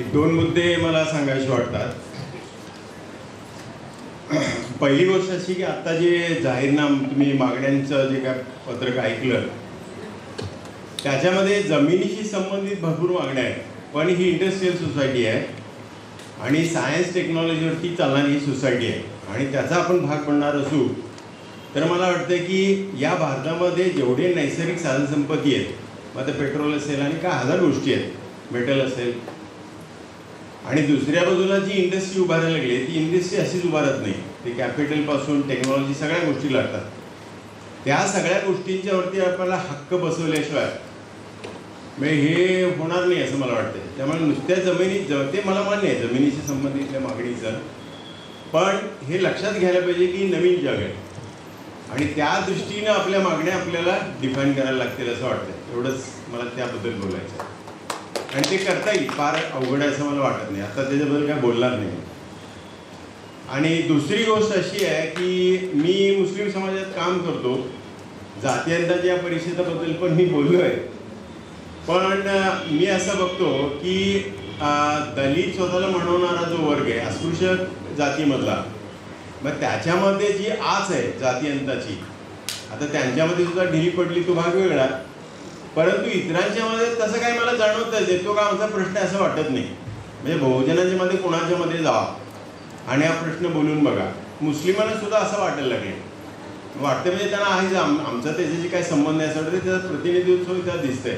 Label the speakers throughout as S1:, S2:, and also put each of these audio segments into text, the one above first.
S1: एक दोन मुद्दे मला सांगायचे वाटतात. पहिली गोष्ट अशी की आता जे जाहीरनाम तुम्ही मागण्यांचं जे काय पत्रक ऐकलं त्याच्यामध्ये जमिनीशी संबंधित भरपूर मागण्या आहेत. पण ही इंडस्ट्रीयल सोसायटी आहे आणि सायन्स टेक्नॉलॉजीवरती चालणारी ही सोसायटी आहे. आणि त्याचा आपण भाग पडणार असू तर मला वाटतं की या भारतामध्ये जेवढे नैसर्गिक साधनसंपत्ती आहेत मग ते पेट्रोल असेल आणि काय हजार गोष्टी आहेत. मेटल असेल आणि दुसऱ्या बाजूला जी इंडस्ट्री उभारायला लागली ती इंडस्ट्री अशीच उभारत नाही. ते कॅपिटलपासून टेक्नॉलॉजी सगळ्या गोष्टी लागतात. त्या सगळ्या गोष्टींच्यावरती आपल्याला हक्क बसवल्याशिवाय म्हणजे हे होणार नाही असं मला वाटतं त्यामुळे नुसत्या जमिनीत ज ते मला मान्य आहे जमिनीशी संबंधितल्या मागणीचं. पण हे लक्षात घ्यायला पाहिजे की नवीन जग आहे. आणि त्या दृष्टीनं आपल्या मागण्या आपल्याला डिफाईन करायला लागतील असं वाटतं एवढंच मला त्याबद्दल बोलायचं आहे. आणि ते करता येईल फार अवघड आहे असं मला वाटत नाही. आता त्याच्याबद्दल काय बोलणार नाही आणि दुसरी गोष्ट अशी आहे की मी मुस्लिम समाजात काम करतो. जातीयंताच्या या परिषदेबद्दल पण मी बोललो आहे पण मी असं बघतो की दलित स्वतःला म्हणवणारा जो वर्ग आहे अस्पृश्य जातीमधला मग त्याच्यामध्ये जी आच आहे जातीयंताची आता त्यांच्यामध्ये सुद्धा ढिली पडली तो भाग वेगळा. परंतु इतरांच्या मध्ये तसं काही मला जाणवतच येतो का आमचा प्रश्न असं वाटत नाही. म्हणजे बहुजनाच्या मध्ये कोणाच्या मध्ये जावा आणि हा प्रश्न बोलून बघा. मुस्लिमांना सुद्धा असं वाटायला लागले वाटतं म्हणजे त्यांना आहे आम आमचा त्याच्याशी काय संबंध आहे असं वाटतं त्याचा प्रतिनिधित्व त्यात दिसतंय.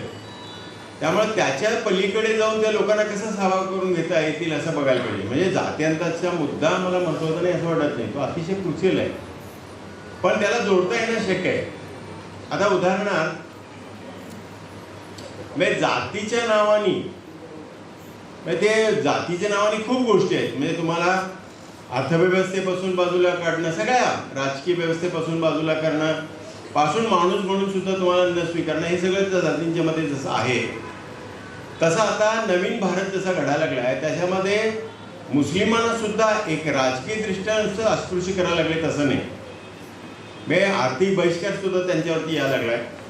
S1: त्यामुळे त्याच्या पलीकडे जाऊन त्या लोकांना कसं सहभाग करून घेता येतील असं बघायला पाहिजे. म्हणजे जात्यांताचा मुद्दा मला महत्त्वाचा नाही असं वाटत नाही. तो अतिशय क्रुशियल आहे. पण त्याला जोडता येणं शक्य आहे. आता उदाहरणार्थ म्हणजे जातीच्या नावानी म्हणजे ते जातीच्या नावाने खूप गोष्टी आहेत. म्हणजे तुम्हाला अर्थव्यवस्थेपासून बाजूला काढणं सगळ्या राजकीय व्यवस्थेपासून बाजूला करणं पासून माणूस म्हणून सुद्धा तुम्हाला न स्वीकारणं हे सगळं त्या जातींच्या मध्ये जसं आहे. तसं आता नवीन भारत जसा घडायला लागला आहे त्याच्यामध्ये मुस्लिमांना सुद्धा एक राजकीय दृष्ट्या नुसतं अस्पृश्य करायला लागले तसं नाही. म्हणजे आर्थिक बहिष्कार सुद्धा त्यांच्यावरती यायला लागलाय. आहे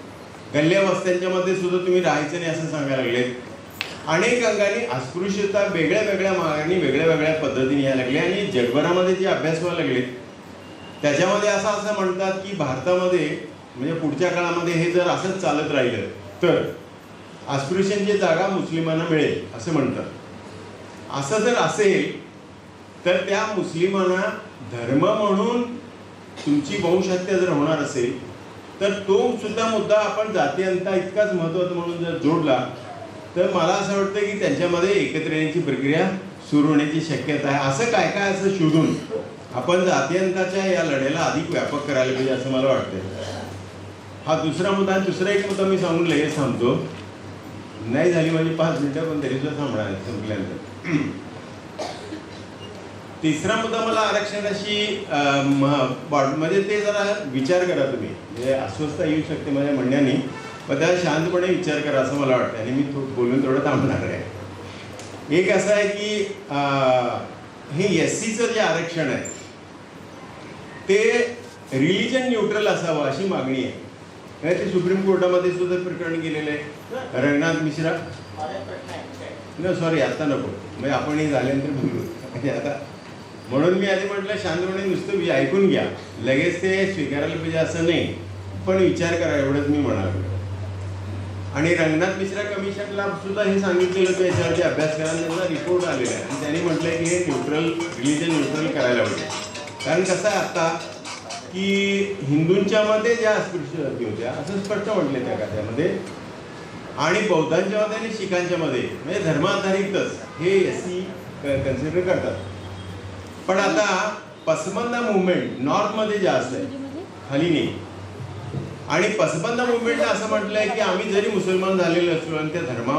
S1: वस्त्यांच्यामध्ये सुद्धा तुम्ही राहायचं नाही असं सांगायला लागले अनेक अंगाने अस्पृश्यता वेगळ्या वेगळ्या मागणी वेगळ्या वेगळ्या पद्धतीने यायला लागले आणि जगभरामध्ये जे अभ्यास व्हायला लागले त्याच्यामध्ये असं असं म्हणतात की भारतामध्ये म्हणजे पुढच्या काळामध्ये हे जर असंच चालत राहिलं तर अस्पृश्यांची जागा मुस्लिमांना मिळेल असं म्हणतात. असं जर असेल तर त्या मुस्लिमांना धर्म म्हणून तुमची वंशहत्या जर होणार असेल तर तो सुद्धा मुद्दा आपण जातीयंता इतकाच महत्त्वाचा म्हणून जर जोडला तर मला असं वाटतं की त्यांच्यामध्ये एकत्र येण्याची प्रक्रिया सुरू होण्याची शक्यता आहे. असं काय काय असं शोधून आपण जातीयंताच्या या लढ्याला अधिक व्यापक करायला पाहिजे असं मला वाटतं हा दुसरा मुद्दा आणि दुसरा एक मुद्दा मी सांगून लगेच थांबतो. नाही झाली माझी पाच मिनटं पण तरी सुद्धा थांबणार संपल्यानंतर. तिसरा मुद्दा मला आरक्षणाशी म्हणजे ते जरा विचार करा तुम्ही. म्हणजे अस्वस्थता येऊ शकते माझ्या म्हणण्याने पण त्याला शांतपणे विचार करा असं मला वाटतं आणि मी थो- बोलून थोडं थांबणार आहे. एक असं आहे की हे एस सीचं जे आरक्षण आहे ते रिलिजन न्यूट्रल असावं अशी मागणी आहे. म्हणजे ते सुप्रीम कोर्टामध्ये सुद्धा प्रकरण गेलेलं आहे. रंगनाथ मिश्रा. न सॉरी आता नको. म्हणजे आपण हे झाल्यानंतर बोलू. म्हणजे आता म्हणून मी आधी म्हटलं शांतपणे नुसतं ऐकून घ्या. लगेच ते स्वीकारायला पाहिजे असं नाही. पण विचार करा एवढंच मी म्हणालो. आणि रंगनाथ मिश्रा कमिशनला सुद्धा हे सांगितलेलं होतं याच्यावरती अभ्यास करा त्यांचा रिपोर्ट आलेला आहे. आणि त्यांनी म्हटलंय की हे न्यूट्रल रिलिजन न्यूट्रल करायला पाहिजे. कारण कसं आहे आता की हिंदूंच्या मध्ये ज्या अस्पृश्यजाती होत्या असं स्पष्ट म्हटले त्या कथ्यामध्ये आणि बौद्धांच्या मध्ये आणि शिखांच्या मध्ये म्हणजे धर्माधारितच. हे एस सी कन्सिडर करतात. पण आता पसमंदा मुवमेंट नॉर्थमध्ये जास्त आहे खाली नाही. आणि पसबंदा मुवमेंटनं असं म्हटलंय की आम्ही जरी मुसलमान झालेलो असलो आणि त्या धर्मा